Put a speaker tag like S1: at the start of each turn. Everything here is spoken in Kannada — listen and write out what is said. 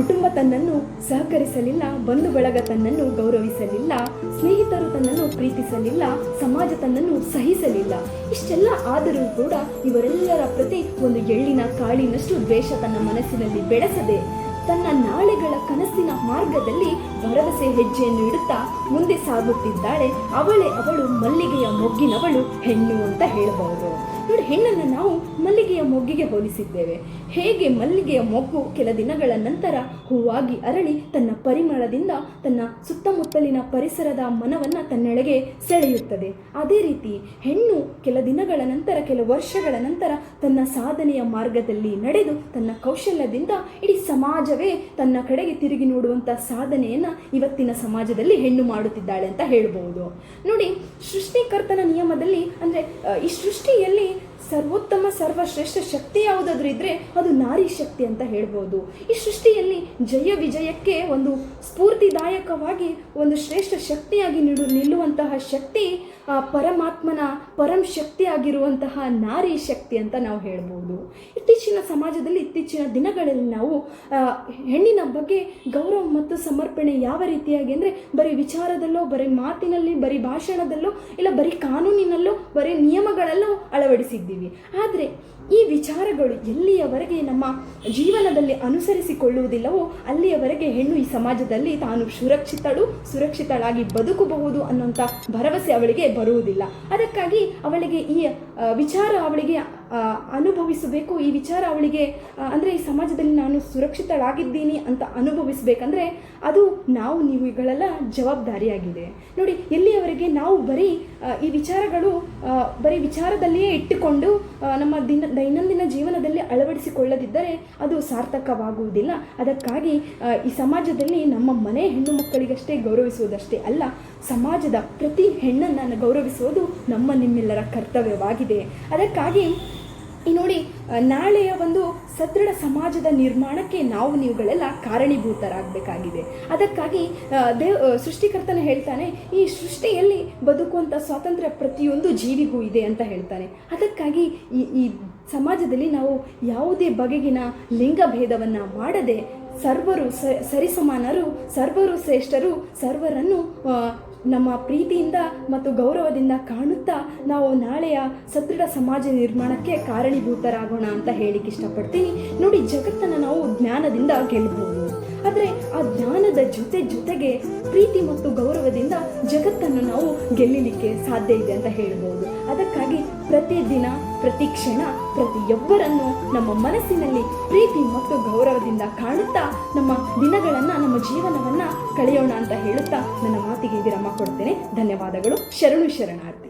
S1: ಕುಟುಂಬ ತನ್ನನ್ನು ಸಹಕರಿಸಲಿಲ್ಲ ಬಂಧು ಬಳಗ ತನ್ನನ್ನು ಗೌರವಿಸಲಿಲ್ಲ, ಸ್ನೇಹಿತರು ತನ್ನನ್ನು ಪ್ರೀತಿಸಲಿಲ್ಲ, ಸಮಾಜ ತನ್ನನ್ನು ಸಹಿಸಲಿಲ್ಲ. ಇಷ್ಟೆಲ್ಲ ಆದರೂ ಕೂಡ ಇವರೆಲ್ಲರ ಪ್ರತಿ ಒಂದು ಎಳ್ಳಿನ ಕಾಳಿನಷ್ಟು ದ್ವೇಷ ತನ್ನ ಮನಸ್ಸಿನಲ್ಲಿ ಬೆಳೆಸದೆ, ತನ್ನ ನಾಳೆಗಳ ಕನಸಿನ ಮಾರ್ಗದಲ್ಲಿ ಭರವಸೆ ಹೆಜ್ಜೆಯನ್ನು ಇಡುತ್ತಾ ಮುಂದೆ ಸಾಗುತ್ತಿದ್ದಾಳೆ. ಅವಳೇ ಅವಳು ಮಲ್ಲಿಗೆಯ ಮೊಗ್ಗಿನವಳು ಹೆಣ್ಣು ಅಂತ ಹೇಳಬಹುದು. ನೋಡಿ ಹೆಣ್ಣನ್ನು ನಾವು ಮಲ್ಲಿಗೆಯ ಮೊಗ್ಗಿಗೆ ಹೋಲಿಸಿದ್ದೇವೆ. ಹೇಗೆ ಮಲ್ಲಿಗೆಯ ಮೊಗ್ಗು ಕೆಲ ದಿನಗಳ ನಂತರ ಹೂವಾಗಿ ಅರಳಿ ತನ್ನ ಪರಿಮಳದಿಂದ ತನ್ನ ಸುತ್ತಮುತ್ತಲಿನ ಪರಿಸರದ ಮನವನ್ನು ತನ್ನೆಡೆಗೆ ಸೆಳೆಯುತ್ತದೆ. ಅದೇ ರೀತಿ ಹೆಣ್ಣು ಕೆಲ ದಿನಗಳ ನಂತರ, ಕೆಲ ವರ್ಷಗಳ ನಂತರ ತನ್ನ ಸಾಧನೆಯ ಮಾರ್ಗದಲ್ಲಿ ನಡೆದು ತನ್ನ ಕೌಶಲ್ಯದಿಂದ ಇಡೀ ಸಮಾಜವೇ ತನ್ನ ಕಡೆಗೆ ತಿರುಗಿ ನೋಡುವಂಥ ಸಾಧನೆಯನ್ನು ಇವತ್ತಿನ ಸಮಾಜದಲ್ಲಿ ಹೆಣ್ಣು ಮಾಡುತ್ತಿದ್ದಾಳೆ ಅಂತ ಹೇಳಬಹುದು. ನೋಡಿ, ಸೃಷ್ಟಿಕರ್ತನ ನಿಯಮದಲ್ಲಿ ಅಂದರೆ ಈ ಸೃಷ್ಟಿಯಲ್ಲಿ ಸರ್ವೋತ್ತಮ, ಸರ್ವಶ್ರೇಷ್ಠ ಶಕ್ತಿ ಯಾವುದಾದ್ರೂ ಇದ್ರೆ ಅದು ನಾರಿ ಶಕ್ತಿ ಅಂತ ಹೇಳ್ಬೋದು. ಈ ಸೃಷ್ಟಿಯಲ್ಲಿ ಜಯ ವಿಜಯಕ್ಕೆ ಒಂದು ಸ್ಫೂರ್ತಿದಾಯಕವಾಗಿ, ಒಂದು ಶ್ರೇಷ್ಠ ಶಕ್ತಿಯಾಗಿ ನಿಡು, ನಿಲ್ಲುವಂತಹ ಶಕ್ತಿ ಪರಮಾತ್ಮನ ಪರಂ ಶಕ್ತಿ ಆಗಿರುವಂತಹ ನಾರಿ ಶಕ್ತಿ ಅಂತ ನಾವು ಹೇಳ್ಬೋದು. ಇತ್ತೀಚಿನ ಸಮಾಜದಲ್ಲಿ, ಇತ್ತೀಚಿನ ದಿನಗಳಲ್ಲಿ ನಾವು ಹೆಣ್ಣಿನ ಬಗ್ಗೆ ಗೌರವ ಮತ್ತು ಸಮರ್ಪಣೆ ಯಾವ ರೀತಿಯಾಗಿ ಅಂದರೆ, ಬರೀ ವಿಚಾರದಲ್ಲೋ, ಬರೀ ಮಾತಿನಲ್ಲಿ, ಬರೀ ಭಾಷಣದಲ್ಲೋ, ಇಲ್ಲ ಬರೀ ಕಾನೂನಿನಲ್ಲೋ, ಬರೀ ನಿಯಮಗಳಲ್ಲೋ ಅಳವಡಿಸಿದ್ದೀವಿ ಆದರೆ ಈ ವಿಚಾರಗಳು ಎಲ್ಲಿಯವರೆಗೆ ನಮ್ಮ ಜೀವನದಲ್ಲಿ ಅನುಸರಿಸಿಕೊಳ್ಳುವುದಿಲ್ಲವೋ ಅಲ್ಲಿಯವರೆಗೆ ಹೆಣ್ಣು ಈ ಸಮಾಜದಲ್ಲಿ ತಾನು ಸುರಕ್ಷಿತಳು, ಸುರಕ್ಷಿತಳಾಗಿ ಬದುಕಬಹುದು ಅನ್ನುವಂಥ ಭರವಸೆ ಅವಳಿಗೆ ಬರುವುದಿಲ್ಲ. ಅದಕ್ಕಾಗಿ ಅವಳಿಗೆ ಈ ವಿಚಾರ ಅವಳಿಗೆ ಅನುಭವಿಸಬೇಕು. ಈ ವಿಚಾರ ಅವಳಿಗೆ ಅಂದರೆ ಈ ಸಮಾಜದಲ್ಲಿ ನಾನು ಸುರಕ್ಷಿತಳಾಗಿದ್ದೀನಿ ಅಂತ ಅನುಭವಿಸಬೇಕಂದ್ರೆ ಅದು ನಾವು ನೀವುಗಳೆಲ್ಲ ಜವಾಬ್ದಾರಿಯಾಗಿದೆ. ನೋಡಿ, ಎಲ್ಲಿಯವರೆಗೆ ನಾವು ಬರೀ ಈ ವಿಚಾರಗಳು ಬರೀ ವಿಚಾರದಲ್ಲಿಯೇ ಇಟ್ಟುಕೊಂಡು ನಮ್ಮ ದಿನ, ದೈನಂದಿನ ಜೀವನದಲ್ಲಿ ಅಳವಡಿಸಿಕೊಳ್ಳದಿದ್ದರೆ ಅದು ಸಾರ್ಥಕವಾಗುವುದಿಲ್ಲ. ಅದಕ್ಕಾಗಿ ಈ ಸಮಾಜದಲ್ಲಿ ನಮ್ಮ ಮನೆ ಹೆಣ್ಣು ಮಕ್ಕಳಿಗಷ್ಟೇ ಗೌರವಿಸುವುದಷ್ಟೇ ಅಲ್ಲ, ಸಮಾಜದ ಪ್ರತಿ ಹೆಣ್ಣನ್ನು ಗೌರವಿಸುವುದು ನಮ್ಮ ನಿಮ್ಮೆಲ್ಲರ ಕರ್ತವ್ಯವಾಗಿದೆ. ಅದಕ್ಕಾಗಿ ಈ ನೋಡಿ ನಾಳೆಯ ಒಂದು ಸದೃಢ ಸಮಾಜದ ನಿರ್ಮಾಣಕ್ಕೆ ನಾವು ನೀವುಗಳೆಲ್ಲ ಕಾರಣೀಭೂತರಾಗಬೇಕಾಗಿದೆ. ಅದಕ್ಕಾಗಿ ದೇವ್ ಸೃಷ್ಟಿಕರ್ತನ ಹೇಳ್ತಾನೆ, ಈ ಸೃಷ್ಟಿಯಲ್ಲಿ ಬದುಕುವಂಥ ಸ್ವಾತಂತ್ರ್ಯ ಪ್ರತಿಯೊಂದು ಜೀವಿಗೂ ಇದೆ ಅಂತ ಹೇಳ್ತಾನೆ. ಅದಕ್ಕಾಗಿ ಈ ಈ ಸಮಾಜದಲ್ಲಿ ನಾವು ಯಾವುದೇ ಬಗೆಗಿನ ಲಿಂಗಭೇದವನ್ನು ಮಾಡದೆ, ಸರ್ವರು ಸರಿಸಮಾನರು, ಸರ್ವರು ಶ್ರೇಷ್ಠರು, ಸರ್ವರನ್ನು ನಮ್ಮ ಪ್ರೀತಿಯಿಂದ ಮತ್ತು ಗೌರವದಿಂದ ಕಾಣುತ್ತಾ ನಾವು ನಾಳೆಯ ಸದೃಢ ಸಮಾಜ ನಿರ್ಮಾಣಕ್ಕೆ ಕಾರಣೀಭೂತರಾಗೋಣ ಅಂತ ಹೇಳಿಕ್ಕೆ ಇಷ್ಟಪಡ್ತೀನಿ. ನೋಡಿ, ಜಗತ್ತನ್ನು ನಾವು ಜ್ಞಾನದಿಂದ ಗೆಲ್ಲಬಹುದು ಆದರೆ ಆ ಜ್ಞಾನದ ಜೊತೆ ಜೊತೆಗೆ ಪ್ರೀತಿ ಮತ್ತು ಗೌರವದಿಂದ ಜಗತ್ತನ್ನು ನಾವು ಗೆಲ್ಲಲಿಕ್ಕೆ ಸಾಧ್ಯ ಇದೆ ಅಂತ ಹೇಳ್ಬೋದು. ಅದಕ್ಕಾಗಿ ಪ್ರತಿದಿನ ಪ್ರತಿ ಕ್ಷಣ ಪ್ರತಿಯೊಬ್ಬರನ್ನು ನಮ್ಮ ಮನಸ್ಸಿನಲ್ಲಿ ಪ್ರೀತಿ ಮತ್ತು ಗೌರವದಿಂದ ಕಾಣುತ್ತಾ ನಮ್ಮ ದಿನಗಳನ್ನು, ನಮ್ಮ ಜೀವನವನ್ನು ಕಳೆಯೋಣ ಅಂತ ಹೇಳುತ್ತಾ ನನ್ನ ಮಾತಿಗೆ ವಿರಾಮ ಕೊಡ್ತೇನೆ. ಧನ್ಯವಾದಗಳು. ಶರಣು ಶರಣಾರ್ಥಿ.